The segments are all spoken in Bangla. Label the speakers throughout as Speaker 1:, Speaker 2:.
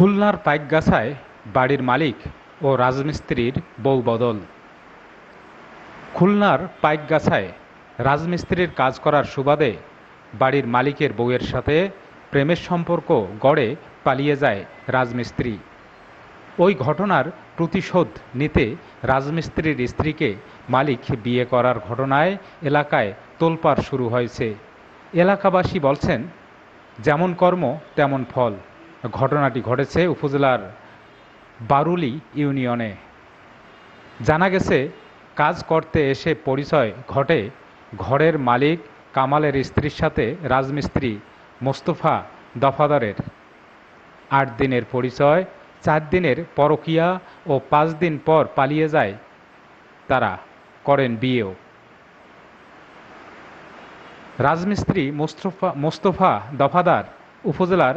Speaker 1: খুলনার পাইকগাছায় বাড়ির মালিক ও রাজমিস্ত্রির বউ বদল। খুলনার পাইকগাছায় রাজমিস্ত্রির কাজ করার সুবাদে বাড়ির মালিকের বউয়ের সাথে প্রেমের সম্পর্ক গড়ে পালিয়ে যায় রাজমিস্ত্রি। ওই ঘটনার প্রতিশোধ নিতে রাজমিস্ত্রির স্ত্রীকে মালিক বিয়ে করার ঘটনায় এলাকায় তোলপাড় শুরু হয়েছে। এলাকাবাসী বলছেন, যেমন কর্ম, তেমন ফল। ঘটনাটি ঘটেছে উপজেলার বারুলি ইউনিয়নে। জানা গেছে, কাজ করতে এসে পরিচয় ঘটে ঘরের মালিক কামালের স্ত্রীর সাথে রাজমিস্ত্রি মোস্তফা দফাদারের। আট দিনের পরিচয়, চার দিনের পরকিয়া ও পাঁচ দিন পর পালিয়ে যায় তারা, করেন বিয়েও। রাজমিস্ত্রি মোস্তফা মোস্তফা দফাদার উপজেলার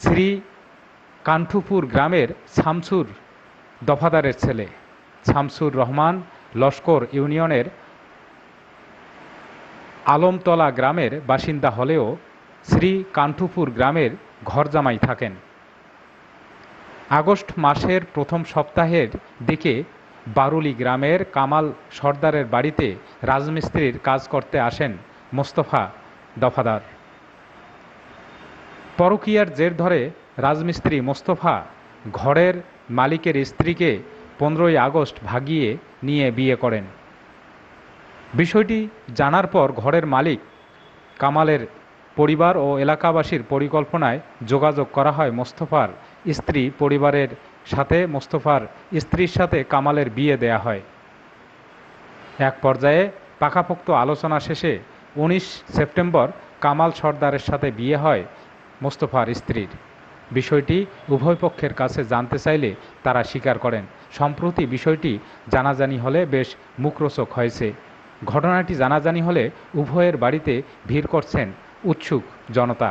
Speaker 1: শ্রী কান্ঠুপুর গ্রামের শামসুর দফাদারের ছেলে, শামসুর রহমান লস্কর ইউনিয়নের আলমতলা গ্রামের বাসিন্দা হলেও শ্রী কান্ঠুপুর গ্রামের ঘরজামাই থাকেন। আগস্ট মাসের প্রথম সপ্তাহের দিকে বারুলি গ্রামের কামাল সর্দারের বাড়িতে রাজমিস্ত্রির কাজ করতে আসেন মোস্তফা দফাদার। পরকীয়ার জের ধরে রাজমিস্ত্রি মোস্তফা ঘরের মালিকের স্ত্রীকে পনেরোই আগস্ট ভাগিয়ে নিয়ে বিয়ে করেন। বিষয়টি জানার পর ঘরের মালিক কামালের পরিবার ও এলাকাবাসীর পরিকল্পনায় যোগাযোগ করা হয় মোস্তফার স্ত্রী পরিবারের সাথে। মোস্তফার স্ত্রীর সাথে কামালের বিয়ে দেয়া হয়। এক পর্যায়ে পাকাপোক্ত আলোচনা শেষে উনিশ সেপ্টেম্বর কামাল সর্দারের সাথে বিয়ে হয় মোস্তফার স্ত্রীর। বিষয়টি উভয় পক্ষের কাছে জানতে চাইলে তারা স্বীকার করেন। সম্প্রতি বিষয়টি জানাজানি হলে বেশ মুখরোচক হয়েছে। ঘটনাটি জানাজানি হলে উভয়ের বাড়িতে ভিড় করছেন উৎসুক জনতা।